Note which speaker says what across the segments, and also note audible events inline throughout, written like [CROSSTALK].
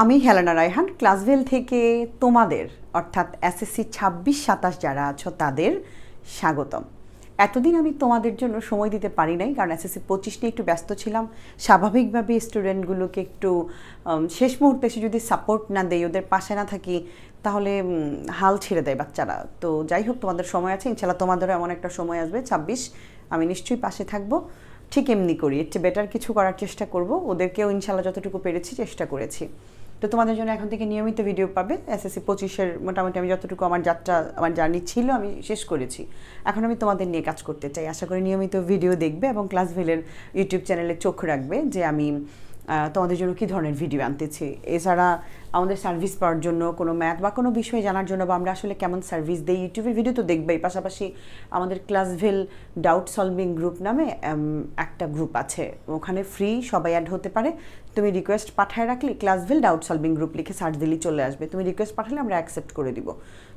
Speaker 1: আমি হেলেনা রায়হান, ক্লাসভেল থেকে তোমাদের, অর্থাৎ এসএসসি ছাব্বিশ সাতাশ যারা আছো তাদের স্বাগতম। এতদিন আমি তোমাদের জন্য সময় দিতে পারি নাই, কারণ এসএসসি পঁচিশ নিয়ে একটু ব্যস্ত ছিলাম। স্বাভাবিকভাবে স্টুডেন্টগুলোকে একটু শেষ মুহূর্তে এসে যদি সাপোর্ট না দেই, ওদের পাশে না থাকি, তাহলে হাল ছেড়ে দেয় বাচ্চারা। তো যাই হোক, তোমাদের সময় আছে ইনশাল্লাহ তোমাদেরও এমন একটা সময় আসবে, ছাব্বিশ। আমি নিশ্চয়ই পাশে থাকব। ঠিক এমনি করি চেয়ে বেটার কিছু করার চেষ্টা করব। ওদেরকেও ইনশাল্লাহ যতটুকু পেরেছি চেষ্টা করেছি। তো তোমাদের জন্য এখন থেকে নিয়মিত ভিডিও পাবে এসএসসি পঁচিশের মোটামুটি আমি যতটুকু আমার যাত্রা, আমার জার্নি ছিল আমি শেষ করেছি। এখন আমি তোমাদের নিয়ে কাজ করতে চাই। আশা করি নিয়মিত ভিডিও দেখবে এবং ক্লাস ভেলের ইউটিউব চ্যানেলে চোখ রাখবে যে আমি তোমাদের জন্য কী ধরনের ভিডিও আনতেছি? এছাড়া আমাদের সার্ভিস পাওয়ার জন্য কোনো ম্যাথ বা কোনো বিষয়ে জানার জন্য বা আমরা আসলে কেমন সার্ভিস দিই? ইউটিউবের ভিডিও তো দেখবেই। পাশাপাশি আমাদের ক্লাসভেল ডাউট সলভিং গ্রুপ নামে একটা গ্রুপ আছে। ওখানে ফ্রি সবাই অ্যাড হতে পারে। তুমি রিকোয়েস্ট পাঠায় রাখলে ক্লাসভেল ডাউট সলভিং গ্রুপ লিখে সার্চ দিলেই চলে আসবে। তুমি রিকোয়েস্ট পাঠালে আমরা অ্যাকসেপ্ট করে দিব।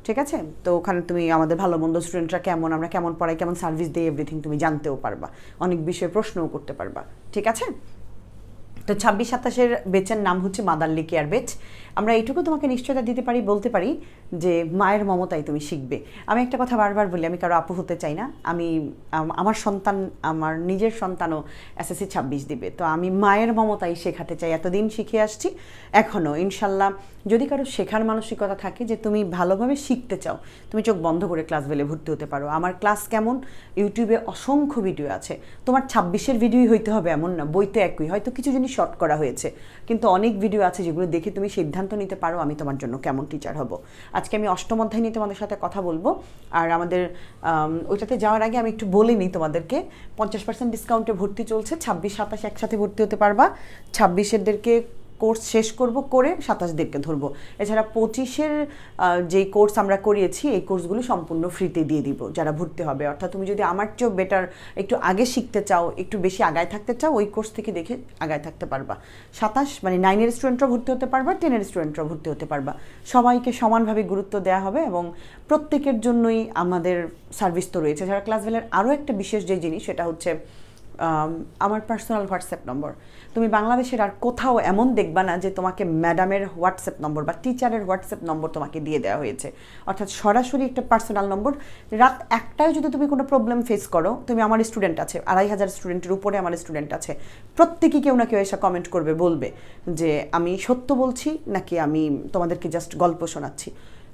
Speaker 1: ঠিক আছে? তো ওখানে তুমি আমাদের ভালো মন্দ স্টুডেন্টরা কেমন? আমরা কেমন পড়াই কেমন সার্ভিস দিই? এভরিথিং তুমি জানতেও পারবা। অনেক বিষয়ে প্রশ্নও করতে পারবা। ঠিক আছে? তো ছাব্বিশ সাতাশের বেচের নাম হচ্ছে মাদারলি কেয়ার বেচ আমরা এইটুকু তোমাকে নিশ্চয়তা দিতে পারি, বলতে পারি যে মায়ের মমতাই তুমি শিখবে। আমি একটা কথা বারবার বলি, আমি কারও আপু হতে চাই না। আমি আমার সন্তান, আমার নিজের সন্তানও এসএসসি ছাব্বিশ দিবে। তো আমি মায়ের মমতাই শেখাতে চাই। এতদিন শিখে আসছি এখনও ইনশাল্লাহ যদি কারও শেখার মানসিকতা থাকে যে তুমি ভালোভাবে শিখতে চাও, তুমি চোখ বন্ধ করে ক্লাস বেলে ভর্তি হতে পারো। আমার ক্লাস কেমন? ইউটিউবে অসংখ্য ভিডিও আছে। তোমার ছাব্বিশের ভিডিওই হইতে হবে এমন না, বইতে একই। হয়তো কিছু জিনিস শর্ট করা হয়েছে, কিন্তু অনেক ভিডিও আছে যেগুলো দেখে তুমি সিদ্ধান্ত নিতে পারো, আমি তোমার জন্য কেমন টিচার হব। আজকে আমি অষ্টম অধ্যায় নিয়ে তোমাদের সাথে কথা বলব। আর আমাদের ওইটাতে যাওয়ার আগে আমি একটু বলে নিই তোমাদেরকে, পঞ্চাশ পার্সেন্ট ডিসকাউন্টে ভর্তি চলছে, ছাব্বিশ, সাতাশ একসাথে ভর্তি হতে পারবা। ছাব্বিশেরদেরকে কোর্স শেষ করব, করে সাতাশদেরকে ধরবো। এছাড়া পঁচিশের যে কোর্স আমরা করিয়েছি, এই কোর্সগুলো সম্পূর্ণ ফ্রিতে দিয়ে দিব, যারা ভর্তি হবে। অর্থাৎ তুমি যদি আমার চেয়েও বেটার একটু আগে শিখতে চাও, একটু বেশি আগায় থাকতে চাও, ওই কোর্স থেকে দেখে আগায় থাকতে পারবা। সাতাশ মানে নাইনের স্টুডেন্টরা ভর্তি হতে পারবা, টেনের স্টুডেন্টরা ভর্তি হতে পারবা। সবাইকে সমানভাবে গুরুত্ব দেওয়া হবে এবং প্রত্যেকের জন্যই আমাদের সার্ভিস তো রয়েছে। যারা ক্লাস ভেলের আরও একটা বিশেষ যে জিনিস, সেটা হচ্ছে আমার পার্সোনাল হোয়াটসঅ্যাপ নম্বর তুমি বাংলাদেশের আর কোথাও এমন দেখবা না যে তোমাকে ম্যাডামের হোয়াটসঅ্যাপ নম্বর বা টিচারের হোয়াটসঅ্যাপ নম্বর তোমাকে দিয়ে দেওয়া হয়েছে। অর্থাৎ সরাসরি একটা পার্সোনাল নম্বর রাত একটায় যদি তুমি কোনো প্রবলেম ফেস করো, তুমি আমার স্টুডেন্ট আছে, আড়াই হাজার স্টুডেন্টের উপরে আমার স্টুডেন্ট আছে। প্রত্যেকেই কেউ না কেউ এসে কমেন্ট করবে, বলবে যে, আমি সত্য বলছি নাকি আমি তোমাদেরকে জাস্ট গল্প শোনাচ্ছি?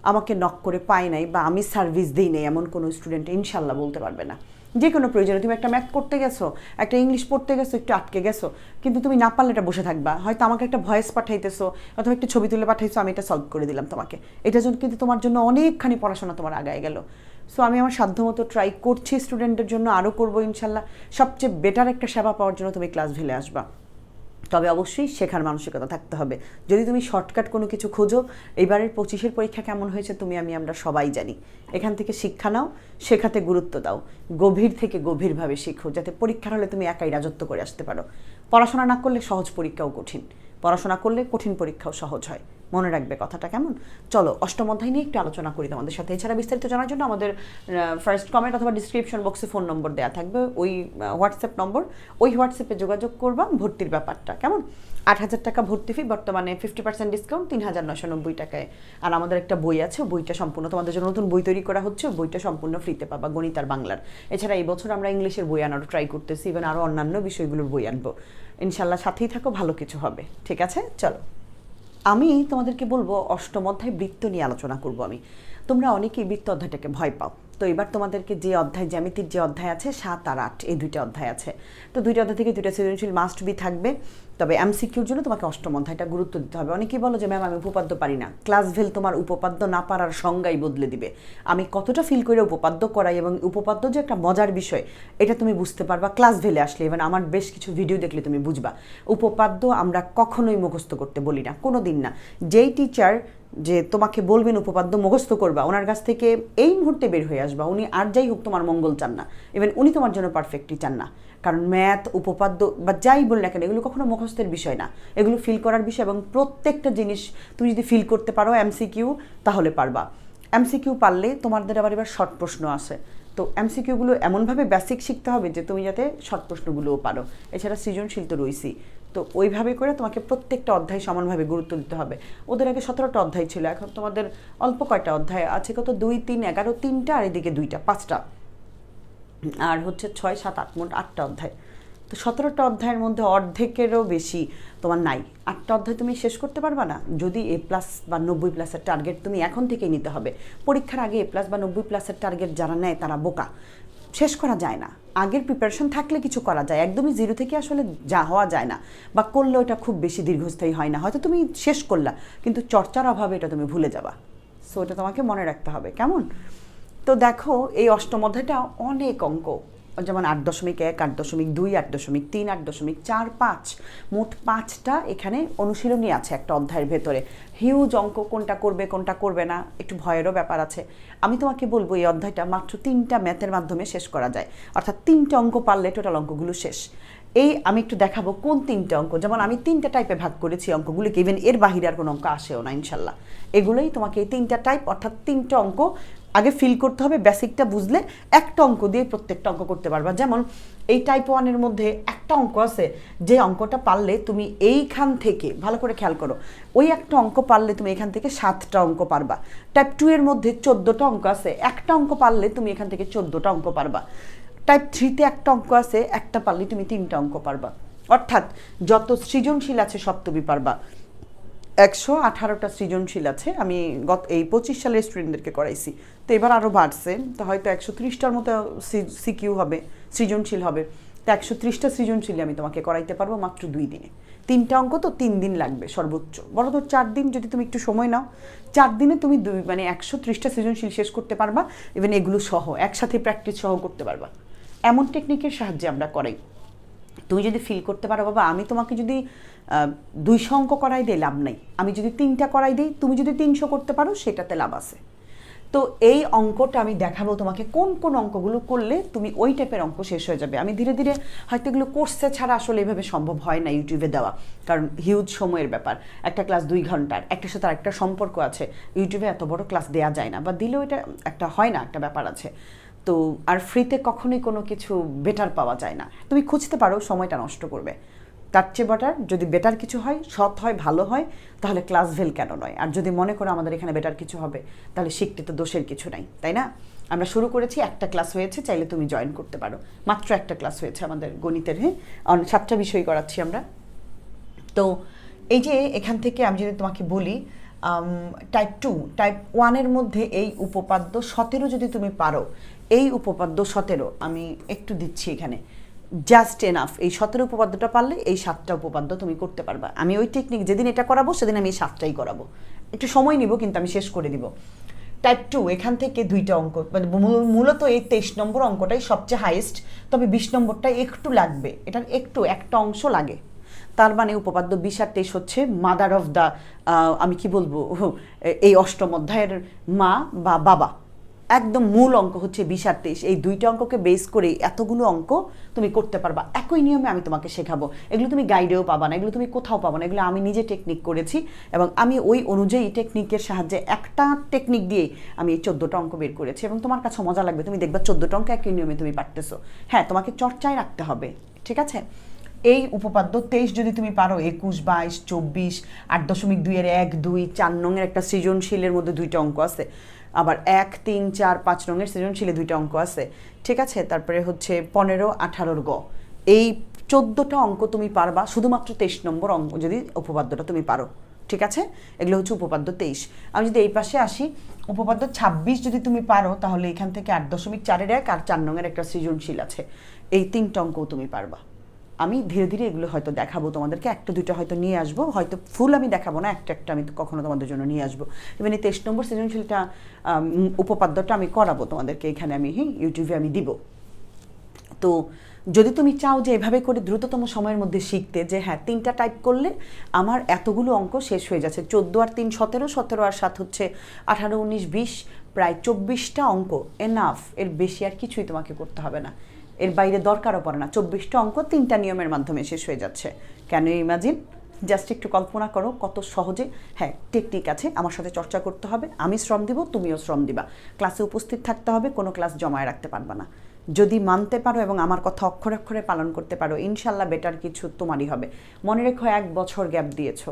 Speaker 1: আমাকে নক করে পাই নাই বা আমি সার্ভিস দিই নাই, এমন কোনো স্টুডেন্ট ইনশাল্লাহ বলতে পারবে না। যে কোনো প্রয়োজনে, তুমি একটা ম্যাথ করতে গেছো, একটা ইংলিশ পড়তে গেছো, একটু আটকে গেছো, কিন্তু তুমি না পারলে এটা বসে থাকবা। হয়তো আমাকে একটা ভয়েস পাঠাইতেছো, অথবা একটা ছবি তুলে পাঠাইছো, আমি এটা সলভ করে দিলাম তোমাকে। এটা জন্য কিন্তু তোমার জন্য অনেকখানি পড়াশোনা তোমার আগায় গেল। সো আমি আমার সাধ্যমতো ট্রাই করছি স্টুডেন্টদের জন্য আরও করব ইনশাল্লাহ। সবচেয়ে বেটার একটা সেবা পাওয়ার জন্য তুমি ক্লাস ভিলে আসবা। তবে অবশ্যই শেখার মানসিকতা থাকতে হবে। যদি তুমি শর্টকাট কোনো কিছু খোঁজো, এবারের পঁচিশের পরীক্ষা কেমন হয়েছে তুমি আমি আমরা সবাই জানি। এখান থেকে শিক্ষা নাও, শেখাতে গুরুত্ব দাও। গভীর থেকে গভীরভাবে শিখো, যাতে পরীক্ষার হলে তুমি একাই রাজত্ব করে আসতে পারো। পড়াশোনা না করলে সহজ পরীক্ষাও কঠিন। পড়াশোনা করলে কঠিন পরীক্ষাও সহজ হয়। মনে রাখবে কথাটা কেমন? চলো, অষ্টম অধ্যায় নিয়ে একটু আলোচনা করি তোমাদের সাথে। এছাড়া বিস্তারিত জানার জন্য আমাদের ফার্স্ট কমেন্ট অথবা ডিসক্রিপশন বক্সে ফোন নম্বর দেওয়া থাকবে। ওই হোয়াটসঅ্যাপ নম্বর ওই হোয়াটসঅ্যাপে যোগাযোগ করবা, ভর্তির ব্যাপারটা। কেমন? আট হাজার টাকা ভর্তি ফি বর্তমানে ফিফটি পার্সেন্ট ডিসকাউন্ট তিন হাজার নশো নব্বই টাকায়। আর আমাদের একটা বই আছে বইটা সম্পূর্ণ তোমাদের জন্য নতুন বই তৈরি করা হচ্ছে বইটা সম্পূর্ণ ফ্রিতে পাবা, গণিত আর বাংলার। এছাড়া এই বছর আমরা ইংলিশের বই আনারও ট্রাই করতেছি ইভেন আরও অন্যান্য বিষয়গুলোর বই আনব। ইনশাল্লাহ সাথেই থাকো, ভালো কিছু হবে। ঠিক আছে? চলো। আমি তোমাদেরকে বলব, অষ্টম অধ্যায় বৃত্ত নিয়ে আলোচনা করব আমি। তোমরা অনেকেই বৃত্ত অধ্যায়টাকে ভয় পাও। তো এবার তোমাদেরকে যে অধ্যায়, জ্যামিতির যে অধ্যায় আছে, সাত আর আট, এই দুইটা অধ্যায় আছে। তো দুইটা অধ্যায় থেকে দুইটা সৃজনশীল মাস্ট বি থাকবে। তবে এমসিকিউর জন্য তোমাকে অষ্টম অধ্যায়টা গুরুত্ব দিতে হবে। অনেকেই বলো যে, ম্যাম, আমি উপপাদ্য পারি না। ক্লাস ভেল তোমার উপপাদ্য না পারার সংজ্ঞাই বদলে দিবে। আমি কতটা ফিল করে উপপাদ্য করাই এবং উপপাদ্য যে একটা মজার বিষয়, এটা তুমি বুঝতে পারবা। ক্লাস ভেলে আসলে এবং আমার বেশ কিছু ভিডিও দেখলে তুমি বুঝবা। উপপাদ্য আমরা কখনোই মুখস্থ করতে বলি না কোনো দিন না। যেই টিচার যে তোমাকে বলবেন, উপপাদ্য মুখস্থ করবা, ওনার কাছ থেকে এই মুহূর্তে বের হয়ে আসবা। উনি আর যাই হোক তোমার মঙ্গল চান না। ইভেন উনি তোমার জন্য পারফেক্টই চান না। কারণ ম্যাথ, উপপাদ্য বা যাই বল না কেন, এগুলো কখনো মুখস্থের বিষয় না। এগুলো ফিল করার বিষয় এবং প্রত্যেকটা জিনিস তুমি যদি ফিল করতে পারো এমসিকিউ তাহলে পারবা। এমসিকিউ পারলে তোমাদের আবার এবার শর্ট প্রশ্ন আছে। তো এমসিকিউগুলো এমনভাবে বেসিক শিখতে হবে যে তুমি যাতে শর্ট প্রশ্নগুলোও পারো। এছাড়া সৃজনশীল তো রয়েছি তো ওইভাবে করে তোমাকে প্রত্যেকটা অধ্যায় সমানভাবে গুরুত্ব দিতে হবে। ওদের আগে সতেরোটা অধ্যায় ছিল, এখন তোমাদের অল্প কয়টা অধ্যায় আছে? কত? দুই, তিন, এগারো, তিনটা, আর এদিকে দুইটা, পাঁচটা। আর হচ্ছে ছয়, সাত, আট, মোট আটটা অধ্যায়। তো সতেরোটা অধ্যায়ের মধ্যে অর্ধেকেরও বেশি তোমার নাই। আটটা অধ্যায় তুমি শেষ করতে পারবা না? যদি এ প্লাস বা নব্বই প্লাসের টার্গেট তুমি এখন থেকেই নিতে হবে। পরীক্ষার আগে এ প্লাস বা নব্বই প্লাসের টার্গেট যারা নেয় তারা বোকা। শেষ করা যায় না। আগের প্রিপারেশন থাকলে কিছু করা যায়। একদমই জিরো থেকে আসলে যা হওয়া যায় না। বা করলে ওটা খুব বেশি দীর্ঘস্থায়ী হয় না। হয়তো তুমি শেষ করলা, কিন্তু চর্চার অভাবে এটা তুমি ভুলে যাবা। সো এটা তোমাকে মনে রাখতে হবে। কেমন? তো দেখো, এই অষ্টম অধ্যায়টা অনেক অঙ্ক। যেমন আট দশমিক এক, আট দশমিক দুই, আট দশমিক তিন, আট দশমিক চার, পাঁচ, মোট পাঁচটা এখানে অনুশীলনী আছে একটা অধ্যায়ের ভেতরে। হিউজ অঙ্ক, কোনটা করবে কোনটা করবে না, একটু ভয়েরও ব্যাপার আছে। আমি তোমাকে বলব এই অধ্যায়টা মাত্র তিনটা ম্যাথের মাধ্যমে শেষ করা যায়। অর্থাৎ তিনটা অঙ্ক পারলে টোটাল অঙ্কগুলো শেষ। এই আমি একটু দেখাবো কোন তিনটে অঙ্ক। যেমন আমি তিনটা টাইপে ভাগ করেছি অঙ্কগুলিকে ইভেন এর বাহিরে আর কোনো অঙ্ক আসেও না, ইনশাল্লাহ। এগুলোই তোমাকে এই তিনটা টাইপ অর্থাৎ তিনটা অঙ্ক আগে ফিল করতে হবে বেসিকটা বুঝলে একটা অঙ্ক দিয়ে প্রত্যেকটা অঙ্ক করতে পারবা। যেমন এই টাইপ ওয়ানের মধ্যে একটা অঙ্ক আছে, যে অঙ্কটা পারলে তুমি এইখান থেকে, ভালো করে খেয়াল করো, ওই একটা অঙ্ক পারলে তুমি এখান থেকে সাতটা অঙ্ক পারবা। টাইপ টু এর মধ্যে চোদ্দোটা অঙ্ক আছে, একটা অঙ্ক পারলে তুমি এখান থেকে চোদ্দোটা অঙ্ক পারবা। টাইপ থ্রিতে একটা অঙ্ক আছে, একটা পারলে তুমি তিনটা অঙ্ক পারবা। অর্থাৎ যত সৃজনশীল আছে সব তুমি পারবা। একশো আঠারোটা সৃজনশীল আছে। আমি গত এই পঁচিশ সালের স্টুডেন্টদেরকে করাইছি। তো এবার আরও বাড়ছে। তো হয়তো একশো ত্রিশটার মতো সিকিউ হবে, সৃজনশীল হবে। তো একশো ত্রিশটা সৃজনশীল আমি তোমাকে করাইতে পারব মাত্র দুই দিনে। তিনটা অঙ্ক তো তিন দিন লাগবে সর্বোচ্চ। বড় তো চার দিন যদি তুমি একটু সময় নাও, চার দিনে তুমি দুই মানে একশো ত্রিশটা সৃজনশীল শেষ করতে পারবা। ইভেন এগুলো সহ, একসাথে প্র্যাকটিস সহ করতে পারবা। এমন টেকনিকের সাহায্যে আমরা করাই। তুমি যদি ফিল করতে পারো, বাবা, আমি তোমাকে যদি দুইশো অঙ্ক করাই দিই লাভ নাই, আমি যদি তিনটা করাই দিই, তুমি যদি তিনশো করতে পারো, সেটাতে লাভ আছে। তো এই অঙ্কটা আমি দেখাবো তোমাকে, কোন কোন অঙ্কগুলো করলে তুমি ওই টাইপের অঙ্ক শেষ হয়ে যাবে। আমি ধীরে ধীরে হয়তো এগুলো কোর্সে ছাড়া আসলে এভাবে সম্ভব হয় না ইউটিউবে দেওয়া, কারণ হিউজ সময়ের ব্যাপার। একটা ক্লাস দুই ঘণ্টার, একটার সাথে একটা সম্পর্ক আছে। ইউটিউবে এত বড় ক্লাস দেওয়া যায় না, বা দিলেও এটা একটা হয় না, একটা ব্যাপার আছে। তো আর ফ্রিতে কখনোই কোনো কিছু বেটার পাওয়া যায় না। তুমি খুঁজতে পারো, সময়টা নষ্ট করবে। তার চেয়ে বেটার যদি বেটার কিছু হয়, সৎ হয়, ভালো হয়, তাহলে ক্লাস ভেল কেন নয়? আর যদি মনে করো আমাদের এখানে বেটার কিছু হবে, তাহলে শিখতে তো দোষের কিছু নাই, তাই না? আমরা শুরু করেছি, একটা ক্লাস হয়েছে, চাইলে তুমি জয়েন করতে পারো। মাত্র একটা ক্লাস হয়েছে আমাদের গণিতের হ্যাঁ? সাতটা বিষয় করাচ্ছি আমরা। তো এই যে এখান থেকে আমি যদি তোমাকে বলি টাইপ টু টাইপ ওয়ানের মধ্যে এই উপপাদ্য সতেরো যদি তুমি পারো, এই উপপাদ্য সতেরো, আমি একটু দিচ্ছি এখানে। জাস্ট এনাফ এই সতেরো উপপাদ্যটা পারলে এই সাতটা উপপাদ্য তুমি করতে পারবা। আমি ওই টেকনিক যেদিন এটা করাবো, সেদিন আমি এই সাতটাই করাবো। একটু সময় নিব, কিন্তু আমি শেষ করে দিব। টাইপ টু এখান থেকে দুইটা অঙ্ক মানে মূলত এই তেইশ নম্বর অঙ্কটাই সবচেয়ে হাইয়েস্ট তবে বিশ নম্বরটা একটু লাগবে। এটার একটু, একটা অংশ লাগে। তার মানে উপপাদ্য বিশ আর তেইশ হচ্ছে মাদার অফ দ্য আমি কি বলব? [LAUGHS] এই অষ্টম অধ্যায়ের মা বা বাবা। একদম মূল অঙ্ক হচ্ছে বিশ আর তেইশ এই দুইটা অঙ্ককে বেস করে এতগুলো অঙ্ক তুমি করতে পারবা। একই নিয়মে আমি তোমাকে শেখাবো। এগুলো তুমি গাইডেও পাবা না, এগুলো তুমি কোথাও পাবা না, এগুলো আমি নিজে টেকনিক করেছি এবং আমি ওই অনুযায়ী টেকনিকের সাহায্যে একটা টেকনিক দিয়ে আমি এই চোদ্দোটা অঙ্ক বের করেছি এবং তোমার কাছে মজা লাগবে। তুমি দেখবা চোদ্দোটা অঙ্ক একই নিয়মে তুমি পারতেছো। হ্যাঁ তোমাকে চর্চায় রাখতে হবে। ঠিক আছে? এই উপপাদ্য তেইশ যদি তুমি পারো, একুশ, বাইশ, চব্বিশ, আট দশমিক দুইয়ের এক, দুই, চার নঙের একটা সৃজনশীলের মধ্যে দুইটা অঙ্ক আছে। আবার এক, তিন, চার, পাঁচ রঙের সৃজনশীলে দুইটা অঙ্ক আছে। ঠিক আছে? তারপরে হচ্ছে পনেরো, আঠারোর গ। এই চোদ্দোটা অঙ্ক তুমি পারবা, শুধুমাত্র তেইশ নম্বর অঙ্ক যদি উপপাদ্যটা তুমি পারো। ঠিক আছে? এগুলো হচ্ছে উপপাদ্য তেইশ। আমি যদি এই পাশে আসি, উপপাদ্য ছাব্বিশ যদি তুমি পারো, তাহলে এখান থেকে আট দশমিক চারের এক আর চার নঙের একটা সৃজনশীল আছে। এই তিনটা অঙ্কও তুমি পারবা। আমি ধীরে ধীরে এগুলো হয়তো দেখাবো তোমাদেরকে। একটা দুটো হয়তো নিয়ে আসব। হয়তো ফুল আমি দেখাবো না, একটা একটা আমি কখনো তোমাদের জন্য নিয়ে আসব। ইভেন এই তেইশ নম্বর সৃজনশীলটা উপপাদ্যটা আমি করাবো তোমাদেরকে। এখানে আমি ইউটিউবে আমি দিব। তো যদি তুমি চাও যে এভাবে করে দ্রুততম সময়ের মধ্যে শিখতে, যে হ্যাঁ তিনটা টাইপ করলে আমার এতগুলো অঙ্ক শেষ হয়ে যাচ্ছে। চোদ্দ আর তিন সতেরো সতেরো আর সাত হচ্ছে আঠারো, উনিশ, বিশ, প্রায় চব্বিশটা অঙ্ক। এনাফ এর বেশি আর কিছুই তোমাকে করতে হবে না। এর বাইরে দরকারও পড়ে না। চব্বিশটা অঙ্ক তিনটা নিয়মের মাধ্যমে শেষ হয়ে যাচ্ছে। কেন ইমাজিন? জাস্ট একটু কল্পনা করো কত সহজে। হ্যাঁ টেকনিক আছে, আমার সাথে চর্চা করতে হবে, আমি শ্রম দিব, তুমিও শ্রম দিবা। ক্লাসে উপস্থিত থাকতে হবে, কোনো ক্লাস জমায় রাখতে পারবা না। যদি মানতে পারো এবং আমার কথা অক্ষরে অক্ষরে পালন করতে পারো, ইনশাল্লাহ বেটার কিছু তোমারই হবে। মনে রেখো এক বছর গ্যাপ দিয়েছ।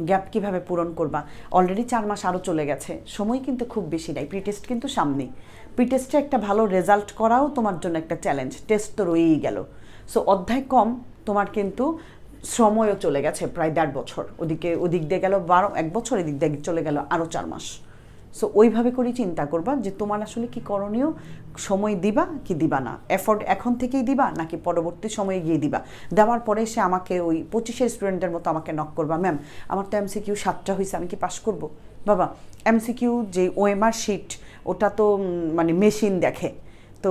Speaker 1: গ্যাপ কীভাবে পূরণ করবা? অলরেডি চার মাস আরও চলে গেছে। সময় কিন্তু খুব বেশি নাই। প্রিটেস্ট কিন্তু সামনেই। প্রিটেস্টে একটা ভালো রেজাল্ট করাও তোমার জন্য একটা চ্যালেঞ্জ টেস্ট তো রয়েই গেল। সো অধ্যায় কম, তোমার কিন্তু সময়ও চলে গেছে প্রায় দেড় বছর। ওদিকে ওদিক দিয়ে গেল বারো, এক বছর এদিক দিয়ে চলে গেল আরও চার মাস। সো ওইভাবে করেই চিন্তা করবা যে তোমার আসলে কি করণীয়? সময় দিবা কি দিবা না? এফোর্ড এখন থেকেই দিবা নাকি পরবর্তী সময়ে গিয়ে দিবা? দেওয়ার পরে সে আমাকে ওই পঁচিশে স্টুডেন্টের মতো আমাকে নক করবা ম্যাম আমার তো এমসিকিউ সাতটা হয়েছে আমি কি পাশ করব? বাবা এমসিকিউ যে ওএমআর শিট ওটা তো মানে মেশিন দেখে। তো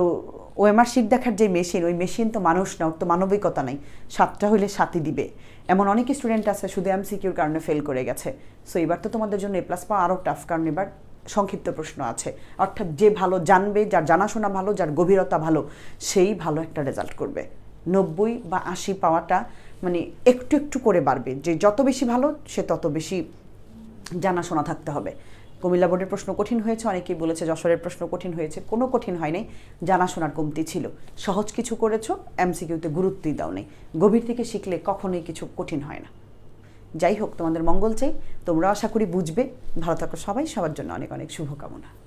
Speaker 1: ওএমআর শিট দেখার যে মেশিন ওই মেশিন তো মানুষ না, ওর তো মানবিকতা নাই। সাতটা হইলে সাতই দিবে। এমন অনেক স্টুডেন্ট আছে, শুধু এমসিকিউর কারণে ফেল করে গেছে। সো এবার তো তোমাদের জন্য এ প্লাস পাওয়া আরও টাফ কারণ এবার সংক্ষিপ্ত প্রশ্ন আছে। অর্থাৎ যে ভালো জানবে, যার জানাশোনা ভালো, যার গভীরতা ভালো, সেই ভালো একটা রেজাল্ট করবে। নব্বই বা আশি পাওয়াটা মানে একটু একটু করে বাড়বে। যে যত বেশি ভালো, সে তত বেশি জানাশোনা থাকতে হবে। কুমিল্লা বোর্ডের প্রশ্ন কঠিন হয়েছে, অনেকেই বলেছে যশোরের প্রশ্ন কঠিন হয়েছে। কোনো কঠিন হয়নি, জানাশোনার কমতি ছিল। সহজ কিছু করেছ এমসিকিউতে গুরুত্বই দাও নেই গভীর থেকে শিখলে কখনোই কিছু কঠিন হয় না। যাই হোক, তোমাদের মঙ্গল চাই। তোমরা আশা করি বুঝবে। ভালো থাকো সবাই। সবার জন্য অনেক অনেক শুভকামনা।